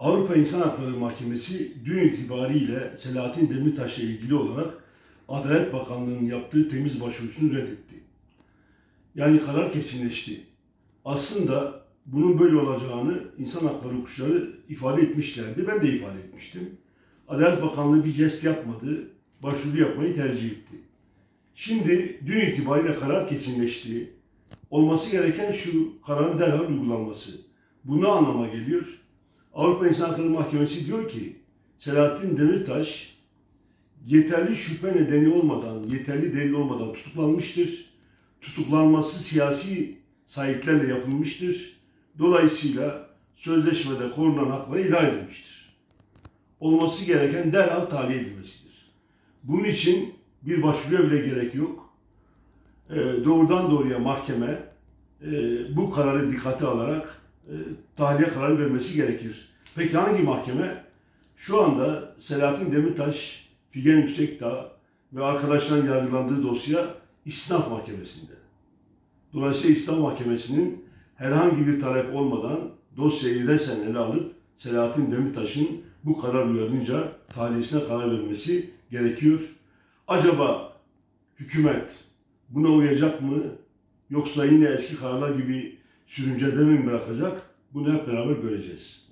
Avrupa İnsan Hakları Mahkemesi dün itibariyle Selahattin Demirtaş'la ilgili olarak Adalet Bakanlığı'nın yaptığı temiz başvurusunu reddetti. Yani karar kesinleşti. Aslında bunun böyle olacağını insan hakları hukukçuları ifade etmişlerdi. Ben de ifade etmiştim. Adalet Bakanlığı bir jest yapmadı. Başvuru yapmayı tercih etti. Şimdi dün itibariyle karar kesinleşti. Olması gereken şu kararın derhal uygulanması. Bu anlama geliyor? Avrupa İnsan Hakları Mahkemesi diyor ki Selahattin Demirtaş yeterli şüphe nedeni olmadan, yeterli delil olmadan tutuklanmıştır. Tutuklanması siyasi sahiplerle yapılmıştır. Dolayısıyla sözleşmede korunan hakları ihlal edilmiştir. Olması gereken derhal tahliye edilmesidir. Bunun için bir başvuruya bile gerek yok. Ee, doğrudan doğruya mahkeme e, bu kararı dikkate alarak e, tahliye kararı vermesi gerekir. Peki hangi mahkeme? Şu anda Selahattin Demirtaş, Figen Yüksekdağ ve arkadaşların yargılandığı dosya İstinaf Mahkemesi'nde. Dolayısıyla İstinaf Mahkemesi'nin herhangi bir talep olmadan dosyayı resen ele alıp Selahattin Demirtaş'ın bu karar uyarınca tahliyesine karar vermesi gerekiyor. Acaba hükümet buna uyacak mı yoksa yine eski kararlar gibi sürümcede mi bırakacak? Bunu hep beraber göreceğiz.